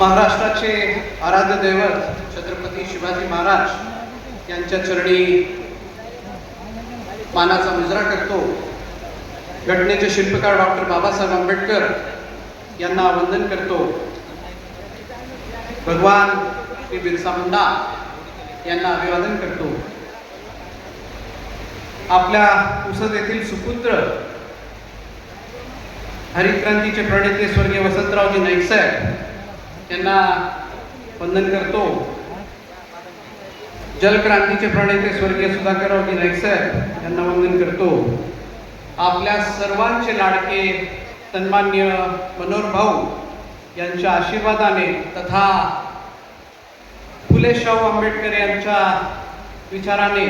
महाराष्ट्राचे आराध्य दैवत छत्रपती शिवाजी महाराज यांच्या चरणी मानाचा मुजरा करतो. घटनेचे शिल्पकार डॉक्टर बाबासाहेब आंबेडकर यांना वंदन करतो. भगवान श्री बिरसा मुंडा यांना अभिवादन करतो. आपल्या पुसद येथील सुपुत्र हरिक्रांतीचे प्रणेते स्वर्गीय वसंतरावजी नाईक साहेब यांना वंदन करतो. जलक्रांतीचे प्रणेते स्वर्गीय सुधाकररावजी नाईक साहेब यांना वंदन करतो. आपल्या सर्वांचे लाडके सन्मान्य मनोहर भाऊ यांच्या आशीर्वादाने तथा फुले शाहू आंबेडकर यांच्या विचाराने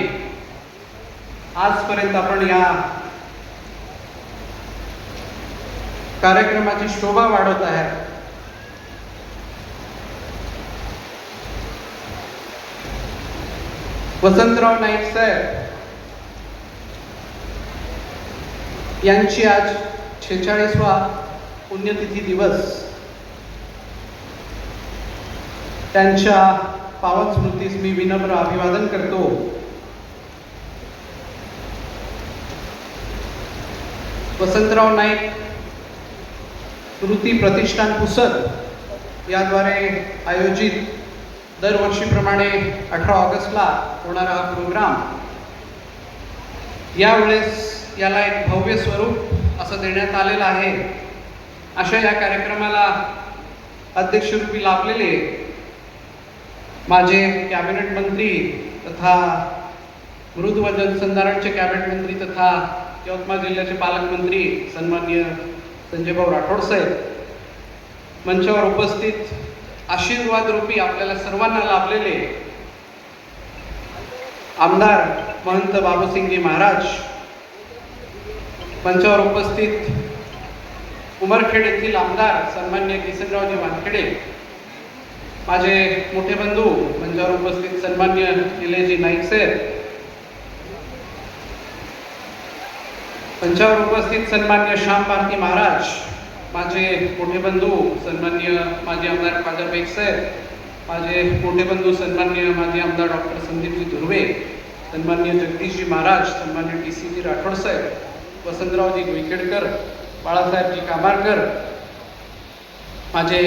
आजपर्यंत आपण या कार्यक्रमाची शोभा वाढवत आहे वसंतराव नाईक साहेब यांची आज छेचाळीसवा पुण्यतिथी दिवस. त्यांच्या पावन स्मृतीस मी विनम्र अभिवादन करतो. वसंतराव नाईक स्मृती प्रतिष्ठान पुसद याद्वारे आयोजित दरवर्षीप्रमाणे अठरा ऑगस्टला होणारा हा प्रोग्राम यावेळेस याला एक भव्य स्वरूप असं देण्यात आलेलं आहे. अशा या कार्यक्रमाला अध्यक्षरूपी लाभलेले माझे कॅबिनेट मंत्री तथा मृद व कॅबिनेट मंत्री तथा यवतमाळ जिल्ह्याचे पालकमंत्री सन्माननीय संजयभाऊ राठोड साहेब मंचावर उपस्थित आशीर्वाद रूपी आपल्याला सर्वांना लाभलेले आमदार महंत बाबूसिंगजी महाराज मंचावर उपस्थित उमरखेड येथील आमदार सन्मान्य किसनरावजी वानखेडे माझे मोठे बंधू मंचावर उपस्थित सन्मान्य निलेजी नाईक साहेब मंचावर उपस्थित सन्मान्य श्याम भारती महाराज माझे मोठे बंधू सन्मान्य माजी आमदार खादर बेग साहेब माझे मोठे बंधू सन्मान्य माजी आमदार डॉक्टर संदीपजी धुर्वे सन्मान्य जगदीशजी महाराज सन्मान्य टी सी जी राठोड साहेब वसंतरावजी गोईखेडकर बाळासाहेबजी कामारकर माझे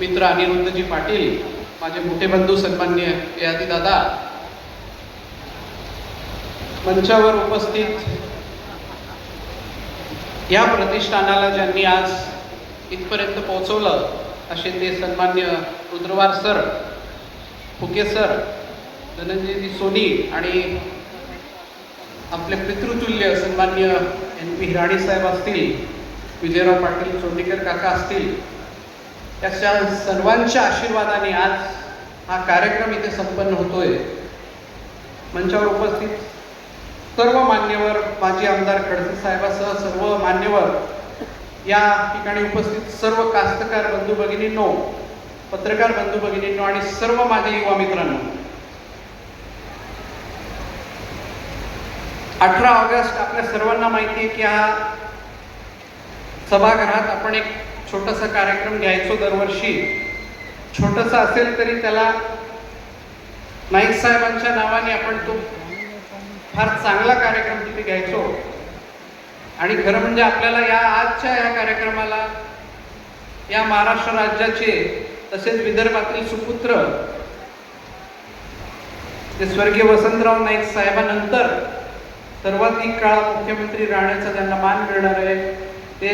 मित्र अनिरुद्धजी पाटील माझे मोठे बंधू सन्मान्य यादी दादा मंचावर उपस्थित या प्रतिष्ठानाला ज्यांनी आज इथपर्यंत पोहोचवलं असे ते सन्मान्य रुद्रवार सर फुके सर धनंजयजी सोनी आणि आपले पितृतुल्य सन्मान्य एन पी हिराणी साहेब असतील विजयराव पाटील चोंडीकर काका असतील त्याच्या सर्वांच्या आशीर्वादाने आज हा कार्यक्रम इथे संपन्न होतोय. मंचावर उपस्थित सर्व मान्यवर माजी आमदार खडसे साहेबासह सर्व मान्यवर या ठिकाणी उपस्थित सर्व कास्तकार बंधू भगिनींनो पत्रकार बंधू भगिनींनो आणि सर्व माझे युवा मित्रांनो. अठरा ऑगस्ट आपल्या सर्वांना माहिती आहे की हा सभागृहात आपण एक छोटासा कार्यक्रम घ्यायचो दरवर्षी. छोटासा असेल तरी त्याला नाईक साहेबांच्या नावाने आपण तो फार चांगला कार्यक्रम तिथे घ्यायचो. आणि खरं म्हणजे आपल्याला या आजच्या या कार्यक्रमाला या महाराष्ट्र राज्याचे तसेच विदर्भातील सुपुत्र ते स्वर्गीय वसंतराव नाईक साहेबानंतर सर्वाधिक काळ मुख्यमंत्री राहण्याचा त्यांना मान मिळणार आहे ते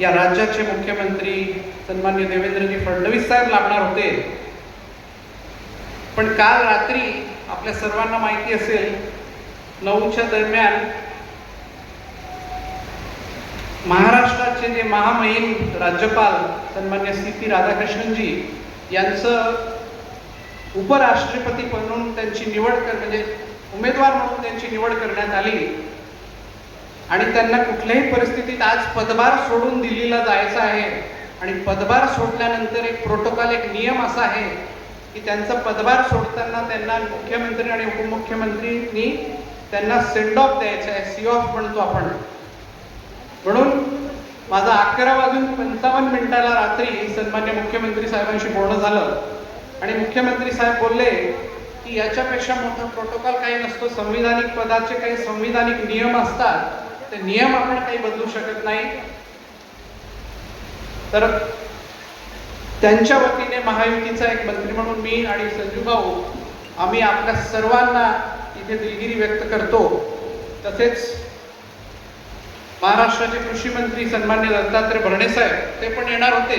या राज्याचे मुख्यमंत्री सन्मान्य देवेंद्रजी फडणवीस साहेब लाभणार होते. पण काल रात्री आपल्या सर्वांना माहिती असेल नऊच्या दरम्यान महाराष्ट्राचे जे महामहिम राज्यपाल सन्मान्य सी पी राधाकृष्णनजी यांचं उपराष्ट्रपती म्हणून त्यांची निवड कर म्हणजे उमेदवार म्हणून त्यांची निवड करण्यात आली. आणि त्यांना कुठल्याही परिस्थितीत आज पदभार सोडून दिल्लीला जायचं आहे. आणि पदभार सोडल्यानंतर एक प्रोटोकॉल एक नियम असा आहे की त्यांचा पदभार सोडताना त्यांना मुख्यमंत्री आणि उपमुख्यमंत्रींनी त्यांना सेंड ऑफ द्यायचं आहे सी ऑफ म्हणतो आपण. म्हणून माझा अकरा वाजून पंचावन्न मिनिटाला रात्री सन्मान्य मुख्यमंत्री साहेबांशी बोलणं झालं. आणि मुख्यमंत्री साहेब बोलले की याच्यापेक्षा मोठा प्रोटोकॉल काही नसतो. संविधानिक पदाचे काही संविधानिक नियम असतात. ते नियम आपण काही बदलू शकत नाही. तर त्यांच्या वतीने महायुतीचा एक मंत्री म्हणून मी आणि संजू भाऊ आम्ही आपल्या सर्वांना इथे दिलगिरी व्यक्त करतो. तसेच महाराष्ट्राचे कृषी मंत्री सन्मान्य दत्तात्रय भरणे साहेब ते पण येणार होते.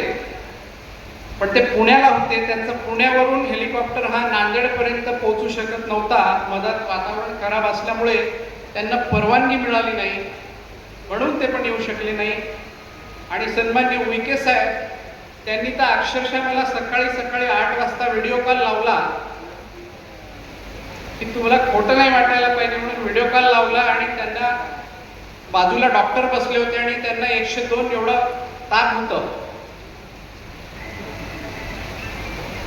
पण ते पुण्याला होते. त्यांचं पुण्यावरून हेलिकॉप्टर हा नांदेडपर्यंत पोहोचू शकत नव्हता. मधात वातावरण खराब असल्यामुळे त्यांना परवानगी मिळाली नाही. म्हणून ते पण येऊ शकले नाही. आणि सन्मान्य उईके साहेब त्यांनी तर अक्षरशः मला सकाळी सकाळी आठ वाजता व्हिडिओ कॉल लावला. की तुम्हाला खोटं नाही वाटायला पाहिजे म्हणून व्हिडिओ कॉल लावला आणि त्यांना बाजूला डॉक्टर बसले होते आणि त्यांना एकशे दोन एवढं ताप होतं.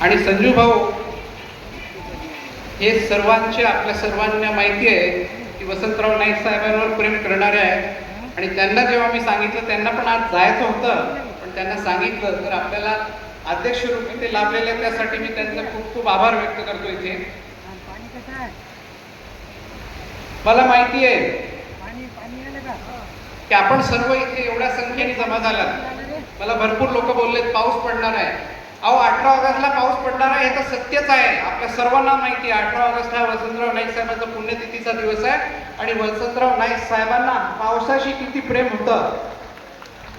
आणि संजू भाऊ हे सर्वांचे आपल्या सर्वांना माहिती आहे की वसंतराव नाईक साहेबांवर प्रेम करणारे आहेत. आणि त्यांना जेव्हा मी सांगितलं त्यांना पण आज जायचं होतं. पण त्यांना सांगितलं तर आपल्याला अध्यक्ष रूपी ते लाभलेले आहेत, त्यासाठी मी त्यांचा खूप खूप आभार व्यक्त करतो इथे. मला माहिती आहे. आलं का? आपण सर्व इथे एवढ्या संख्येने जमा झालात? मला भरपूर लोक बोललेत पाऊस पडणार आहे. अहो अठरा ऑगस्टला पाऊस पडणार आहे हे तर सत्यच आहे. आपल्या सर्वांना माहिती आहे अठरा ऑगस्ट हा वसंतराव नाईक साहेबांचा पुण्यतिथीचा दिवस आहे आणि वसंतराव नाईक साहेबांना पावसाशी किती प्रेम होतं?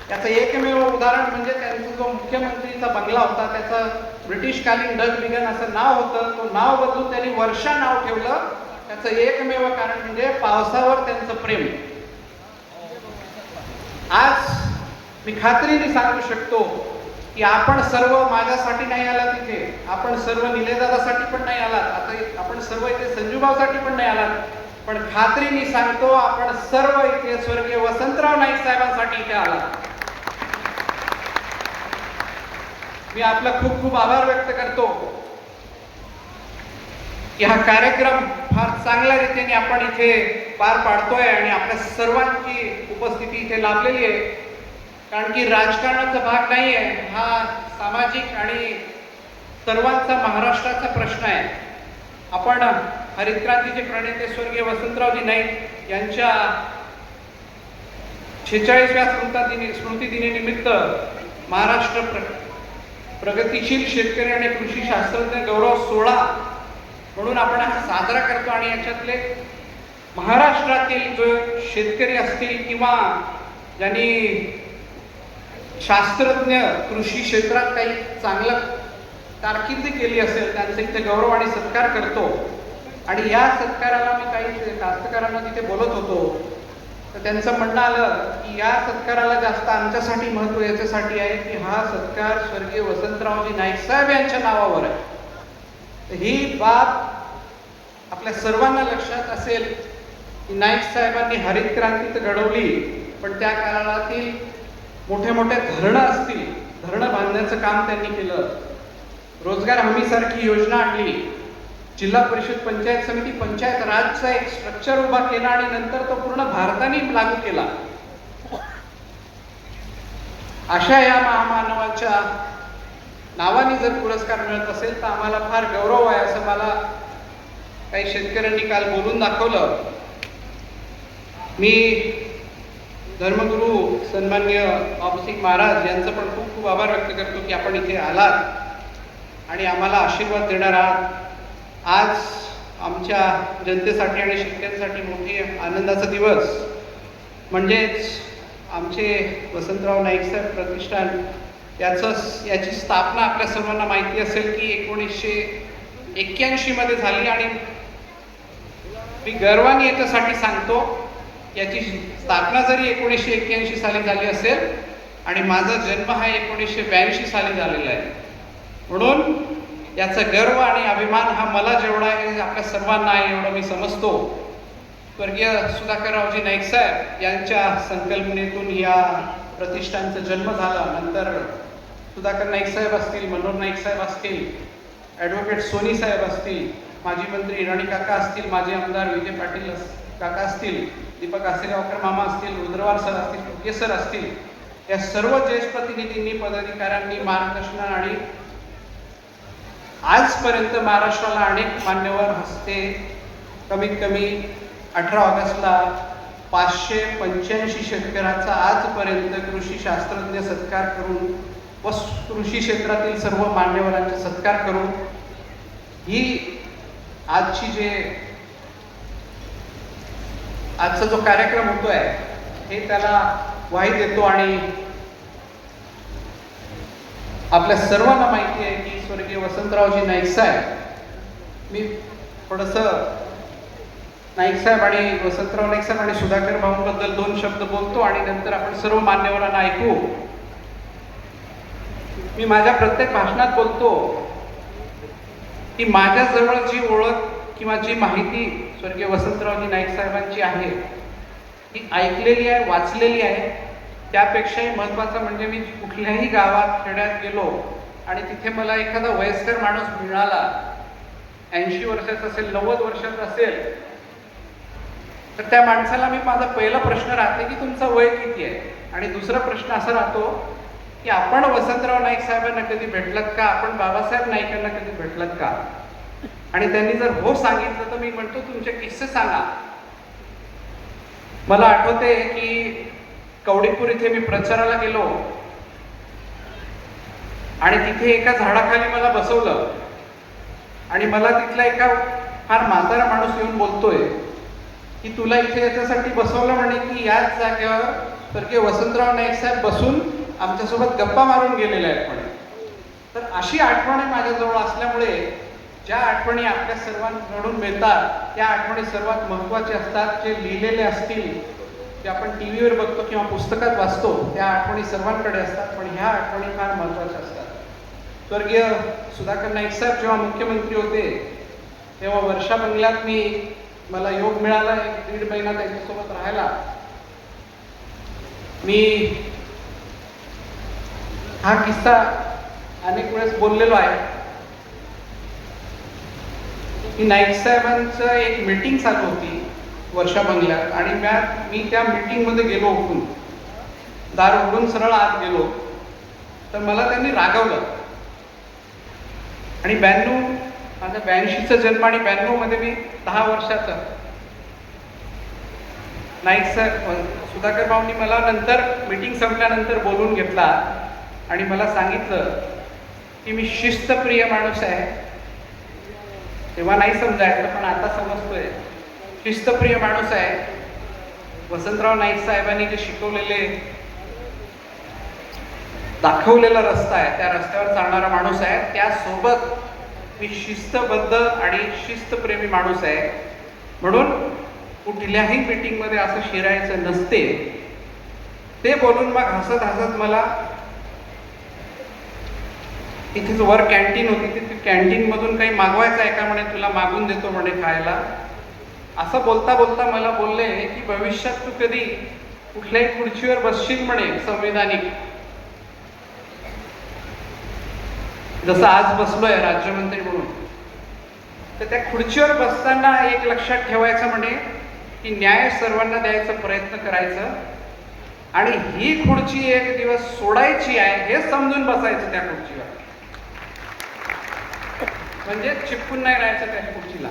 त्याचं एकमेव उदाहरण म्हणजे त्यांचा जो मुख्यमंत्रीचा बंगला होता त्याचं ब्रिटिशकालीन डग बिगन असं नाव होतं. तो नाव बदलून त्यांनी वर्षा नाव ठेवलं. त्याचं एकमेव कारण म्हणजे पावसावर त्यांचं प्रेम. आज मी खात्रीने सांगू शकतो की आपण सर्व माझ्यासाठी नाही आला तिथे आपण सर्व निलेदादासाठी पण नाही आलात. आता आपण सर्व इथे संजूभावसाठी पण नाही आलात. पण खात्रीने सांगतो आपण सर्व इथे स्वर्गीय वसंतराव नाईक साहेबांसाठी इथे आलात. मी आपला खूप खूप आभार व्यक्त करतो. की हा कार्यक्रम फार चांगल्या रीतीने आपण इथे पार पाडतोय आणि आपल्या सर्वांची उपस्थिती इथे लाभलेली आहे. कारण की राजकारणाचा भाग नाही आहे हा सामाजिक आणि सर्वांचा महाराष्ट्राचा प्रश्न आहे. आपण हरितक्रांतीचे प्रणेते स्वर्गीय वसंतरावजी नाईक यांच्या छेचाळीसव्या स्मृती स्मृतीदिनी निमित्त महाराष्ट्र प्र प्रगतीशील शेतकरी आणि कृषी शास्त्रज्ञ गौरव सोहळा म्हणून आपण हा साजरा करतो आणि याच्यातले महाराष्ट्रातील जो शेतकरी असतील किंवा ज्यांनी शास्त्रज्ञ कृषी क्षेत्रात काही चांगलं कारकिर्दी केली असेल त्यांचा इथे गौरव आणि सत्कार करतो. आणि या सत्काराला मी काही कास्तकारांना तिथे बोलत होतो. तर त्यांचं म्हणणं आलं की या सत्काराला जास्त आमच्यासाठी महत्त्व याच्यासाठी आहे की हा सत्कार स्वर्गीय वसंतरावजी नाईक साहेब यांच्या नावावर आहे. तर ही बाब आपल्या सर्वांना लक्षात असेल की नाईक साहेबांनी हरित क्रांती तर घडवली पण त्या काळातील मोठे मोठे धरणं असतील धरणं बांधण्याचं काम त्यांनी केलं. रोजगार हमीसारखी योजना आणली. जिल्हा परिषद पंचायत समिती पंचायत राजचा एक स्ट्रक्चर उभा केला आणि नंतर तो पूर्ण भारताने लागू केला. अशा या महामानवाच्या नावाने जर पुरस्कार मिळत असेल तर आम्हाला फार गौरव आहे असं मला काही शेतकऱ्यांनी काल बोलून दाखवलं. मी धर्मगुरू सन्मान्य बाबूसिंग महाराज यांचं पण खूप खूप आभार व्यक्त करतो की आपण इथे आलात आणि आम्हाला आशीर्वाद देणार आहात आज आमच्या जनतेसाठी आणि शेतकऱ्यांसाठी मोठी आनंदाचा दिवस. म्हणजेच आमचे वसंतराव नाईक साहेब प्रतिष्ठान याचं याची स्थापना आपल्या सर्वांना माहिती असेल की एकोणीसशे एक्क्याऐंशीमध्ये झाली आणि मी गर्वाने याच्यासाठी सांगतो याची स्थापना जरी एकोणीसशे एक्क्याऐंशी साली झाली असेल आणि माझा जन्म हा एकोणीसशे ब्याऐंशी साली झालेला आहे. म्हणून याचा गर्व आणि अभिमान हा मला जेवढा आहे आपल्या सर्वांना आहे एवढं मी समजतो. स्वर्गीय सुधाकररावजी नाईक साहेब यांच्या संकल्पनेतून या प्रतिष्ठानचा जन्म झाला. नंतर सुधाकर नाईक साहेब असतील मनोहर नाईक साहेब असतील ॲडव्होकेट सोनी साहेब असतील माजी मंत्री राणी काका असतील माजी आमदार विजय पाटील अस- काका असतील दीपक आसेगावकर मामा असतील रुद्रवार सर असतील सर असतील या सर्व ज्येष्ठ प्रतिनिधींनी पदाधिकाऱ्यांनी मार्गदर्शन आणि आजपर्यंत महाराष्ट्राला अनेक मान्यवर हस्ते कमीत कमी अठरा ऑगस्टला पाचशे पंच्याऐंशी शेतकऱ्याचा आजपर्यंत कृषी शास्त्रज्ञ सत्कार करून व कृषी क्षेत्रातील सर्व मान्यवरांचे सत्कार करून ही आजची जे आजचा जो कार्यक्रम होतो आहे हे त्याला वाही देतो आणि आपल्या सर्वांना माहिती आहे की स्वर्गीय वसंतरावजी नाईक साहेब मी थोडस नाईक साहेब आणि वसंतराव नाईक साहेब आणि सुधाकर भाऊंबद्दल दोन शब्द बोलतो आणि नंतर आपण सर्व मान्यवरांना ऐकू. मी माझ्या प्रत्येक भाषणात बोलतो की माझ्याजवळ जी ओळख किंवा जी माहिती स्वर्गीय वसंतरावजी नाईक साहेबांची आहे ती ऐकलेली आहे वाचलेली आहे त्यापेक्षाही महत्त्वाचं म्हणजे मी कुठल्याही गावात खेड्यात गेलो आणि तिथे मला एखादा वयस्कर माणूस मिळाला ऐंशी वर्षाचा असेल नव्वद वर्षाचा असेल तर त्या माणसाला मी माझा पहिला प्रश्न राहते की तुमचं वय किती आहे? आणि दुसरा प्रश्न असा राहतो की आपण वसंतराव नाईक साहेबांना कधी भेटलात का? आपण बाबासाहेब नाईकांना कधी भेटलात का? आणि त्यांनी जर हो सांगितलं तर मी म्हणतो तुमचे किस्से सांगा. मला आठवते की कवडीपूर इथे मी प्रचाराला गेलो. आणि तिथे एका झाडाखाली मला बसवलं. आणि मला तिथला एका फार म्हातारा माणूस येऊन बोलतोय की तुला इथे याच्यासाठी बसवलं म्हणे की याच जागेवर की वसंतराव नाईक साहेब बसून आमच्यासोबत गप्पा मारून गेलेले आहेत म्हणे. तर अशी आठवणी माझ्याजवळ असल्यामुळे ज्या आठवणी आपल्या सर्वांकडून मिळतात त्या आठवणी सर्वात महत्त्वाच्या असतात जे लिहिलेले असतील ते आपण टी व्हीवर बघतो किंवा पुस्तकात वाचतो त्या आठवणी सर्वांकडे असतात पण ह्या आठवणी फार महत्त्वाच्या असतात. स्वर्गीय सुधाकर नाईक साहेब जेव्हा मुख्यमंत्री होते तेव्हा वर्षा बंगल्यात मी मला योग मिळाला एक दीड महिना त्यांच्यासोबत राहायला. मी हा किस्सा अनेक वेळेस बोललेलो आहे. की नाईक साहेबांचं एक मीटिंग चालू होती. वर्षा बंगल्यात. आणि म्या मी त्या मीटिंगमध्ये गेलो उठून. दार उघडून सरळ आत गेलो. तर मला त्यांनी रागवलं. आणि ब्याण्णव माझा ब्याऐंशीचा जन्म आणि ब्याण्णवमध्ये मी दहा वर्षाचा. नाईक सर सुधाकर भाऊंनी मला नंतर मीटिंग संपल्यानंतर बोलून घेतला. आणि मला सांगितलं की मी शिस्तप्रिय माणूस आहे. तेव्हा नाही समजायचं पण आता समजतोय. शिस्तप्रिय माणूस आहे. वसंतराव नाईक साहेबांनी जे शिकवलेले दाखवलेला रस्ता आहे त्या रस्त्यावर चालणारा माणूस आहे. त्यासोबत मी शिस्तबद्ध आणि शिस्तप्रेमी माणूस आहे. म्हणून कुठल्याही मीटिंगमध्ये असं शिरायचं नसते. ते बोलून मग हसत हसत मला इथेच वर कॅन्टीन होती. तिथे कॅन्टीनमधून काही मागवायचं आहे का म्हणे तुला मागून देतो म्हणे खायला. असं बोलता बोलता मला बोलले की भविष्यात तू कधी कुठल्याही खुर्चीवर बसशील म्हणे संविधानिक. जसं आज बसलोय राज्यमंत्री म्हणून. तर त्या खुर्चीवर बसताना एक लक्षात ठेवायचं म्हणे की न्याय सर्वांना द्यायचा प्रयत्न करायचं आणि ही खुर्ची एक दिवस सोडायची आहे हे समजून बसायचं त्या खुर्चीवर. म्हणजे चिपकून नाही राहायचं त्या खुर्चीला.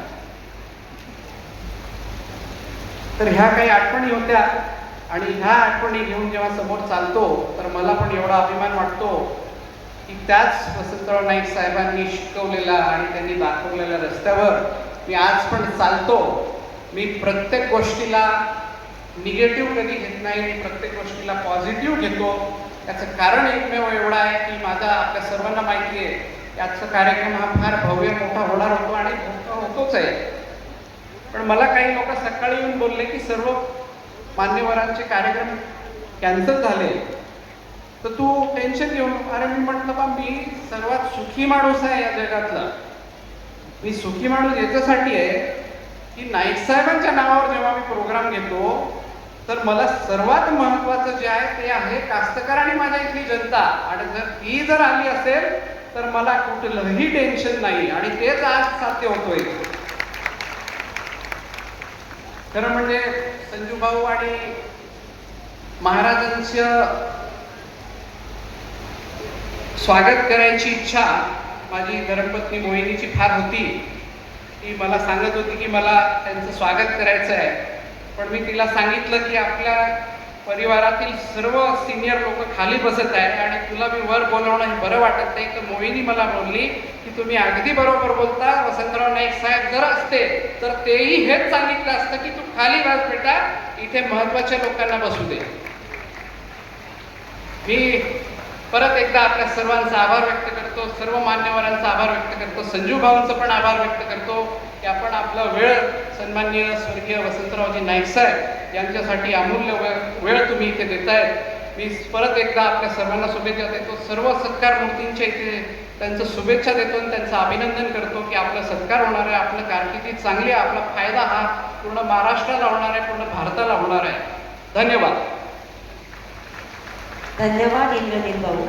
तर ह्या काही आठवणी होत्या. आणि ह्या आठवणी घेऊन जेव्हा समोर चालतो तर मला पण एवढा अभिमान वाटतो की त्याच वसंतराव नाईक साहेबांनी शिकवलेला आणि त्यांनी दाखवलेल्या रस्त्यावर मी आज पण चालतो. मी प्रत्येक गोष्टीला निगेटिव्ह कधी घेत नाही मी प्रत्येक गोष्टीला पॉझिटिव्ह घेतो. त्याचं कारण एकमेव एवढं आहे की माझा आपल्या सर्वांना माहिती आहे याचा कार्यक्रम हा फार भव्य मोठा होणार होतो आणि मोठा होतोच आहे. पण मला काही लोक सकाळी येऊन बोलले की सर्व मान्यवरांचे कार्यक्रम कॅन्सल झाले. तर तू टेन्शन घेऊ अरे मी म्हटलं बा मी सर्वात सुखी माणूस आहे या जगातला. मी सुखी माणूस याच्यासाठी आहे की नाईक साहेबांच्या नावावर जेव्हा मी प्रोग्राम घेतो तर मला सर्वात महत्वाचं जे आहे ते आहे कास्तकार आणि माझ्या इथली जनता. आणि जर ती जर आली असेल तर मला कुठलंही टेन्शन नाही. आणि तेच आज साध्य होतोय. खरं म्हणजे संजू भाऊ आणि महाराजांचं स्वागत करायची इच्छा माझी धर्मपत्नी मोहिनीची फार होती. ती मला सांगत होती की मला त्यांचं स्वागत करायचं आहे पण मी तिला सांगितलं की आपल्या परिवारातील सर्व सिनियर लोक खाली बसत आहे आणि तुला मी वर बोलवणं हे बरं वाटत नाही. तर मोहिनी मला बोलली की तुम्ही अगदी बरोबर बोलता. वसंतराव नाईक साहेब जर असते तर तेही हेच सांगितलं असतं की तू खाली बस बेटा. इथे महत्त्वाच्या लोकांना बसू दे. मी परत एकदा आपल्या सर्वांचा आभार व्यक्त करतो. सर्व मान्यवरांचा आभार व्यक्त करतो संजीव भाऊंचा पण आभार व्यक्त करतो. की आपण आपला वेळ सन्माननीय स्वर्गीय वसंतरावजी नाईक साहेब यांच्यासाठी अमूल्य वेळ वेळ तुम्ही इथे देताय मी परत एकदा आपल्या सर्वांना शुभेच्छा देतो. सर्व सत्कार मूर्तींच्या इथे त्यांचं शुभेच्छा देतो आणि त्यांचं अभिनंदन करतो की आपला सत्कार होणार आहे. आपलं कारकिर्दी चांगली आहे. आपला फायदा हा पूर्ण महाराष्ट्राला होणार आहे पूर्ण भारताला होणार आहे. धन्यवाद. धन्यवाद इंद्रनील भाऊ.